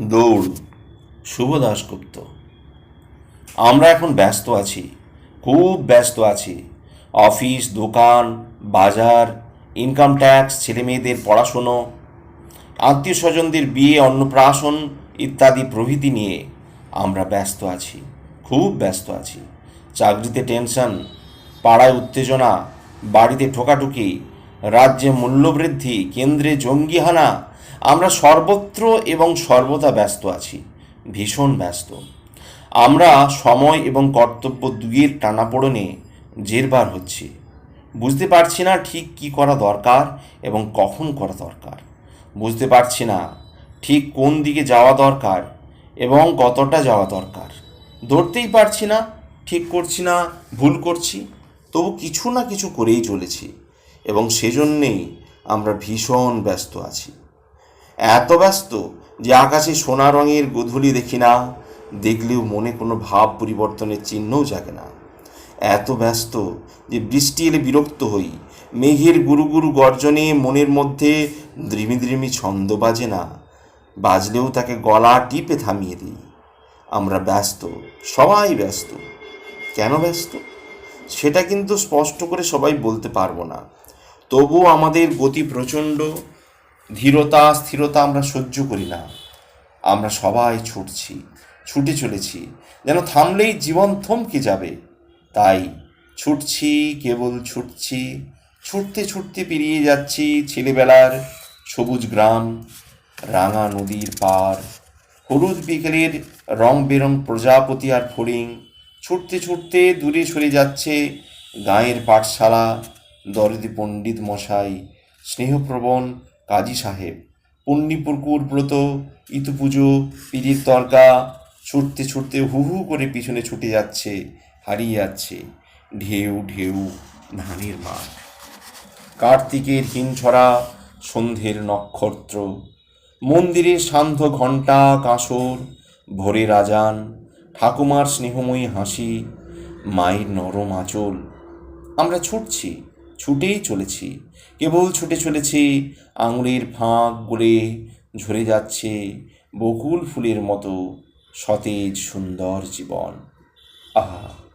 দৌড়। শুভ দাশগুপ্ত। আমরা এখন ব্যস্ত আছি, খুব ব্যস্ত আছি। অফিস, দোকান, বাজার ইনকাম ট্যাক্স ছেলে মেয়েদের পড়াশুনো আত্মীয় স্বজনদের বিয়ে, অন্নপ্রাশন ইত্যাদি প্রভৃতি নিয়ে আমরা ব্যস্ত আছি, খুব ব্যস্ত আছি। চাকরিতে টেনশন পাড়ায় উত্তেজনা, বাড়িতে ঠোকাঠুকি রাজ্যে মূল্যবৃদ্ধি, কেন্দ্রে জঙ্গিহানা আমরা সর্বত্র এবং সর্বদা ব্যস্ত আছি, ভীষণ ব্যস্ত। আমরা সময় এবং কর্তব্য দুইয়ের টানাপোড়নে জেরবার হচ্ছি। বুঝতে পারছি না ঠিক কি করা দরকার এবং কখন করা দরকার। বুঝতে পারছি না ঠিক কোন দিকে যাওয়া দরকার এবং কতটা যাওয়া দরকার। ধরতেই পারছি না, ঠিক করছি না, ভুল করছি, তবু কিছু না কিছু করেই চলেছি। এবং সেজন্যেই আমরা ভীষণ ব্যস্ত আছি। এত ব্যস্ত যে আকাশে সোনা রঙের গোধূলি দেখি না, দেখলেও মনে কোনো ভাব পরিবর্তনের চিহ্নও জাগে না। এত ব্যস্ত যে বৃষ্টি এলে বিরক্ত হই, মেঘের গুরু গুরু গর্জনে মনের মধ্যে দ্রিমি দ্রিমি ছন্দ বাজে না, বাজলেও তাকে গলা টিপে থামিয়ে দিই। আমরা ব্যস্ত, সবাই ব্যস্ত। কেন ব্যস্ত? সেটা কিন্তু স্পষ্ট করে সবাই বলতে পারব না। তবুও আমাদের গতি প্রচণ্ড, ধীরতা, স্থিরতা আমরা সহ্য করি না। আমরা সবাই ছুটছি, ছুটে চলেছি। যেন থামলেই জীবন থমকে যাবে। তাই ছুটছি, কেবল ছুটছি, ছুটতে ছুটতে পেরিয়ে যাচ্ছি ছেলেবেলার সবুজ গ্রাম, রাঙা নদীর পার হলুদ বিকেলের রং বেরং প্রজাপতি আর ফড়িং। ছুটতে ছুটতে দূরে সরে যাচ্ছে গাঁয়ের পাঠশালা দরদি পণ্ডিত মশাই, স্নেহপ্রবণ কাজী সাহেব পণ্ডিপুরকুর ব্রত ইতুপুজো পিড়ির তর্কা, ছুটতে ছুটতে হু হু করে পিছনে ছুটে যাচ্ছে, হারিয়ে যাচ্ছে, ঢেউ ঢেউ ধানের মাঠ। কার্তিকের হিমছড়া, সন্ধ্যের নক্ষত্র মন্দিরে শান্ত ঘণ্টা কাঁসর, ভোরের আজান, ঠাকুমার স্নেহময়ী হাসি, মায়ের নরম আঁচল। আমরা ছুটছি ছুটেই চলেছি। কেবল ছুটে চলেছি, আঙুলের ফাঁক গলে ঝরে যাচ্ছে বকুল ফুলের মতো সতেজ সুন্দর জীবন। আহা!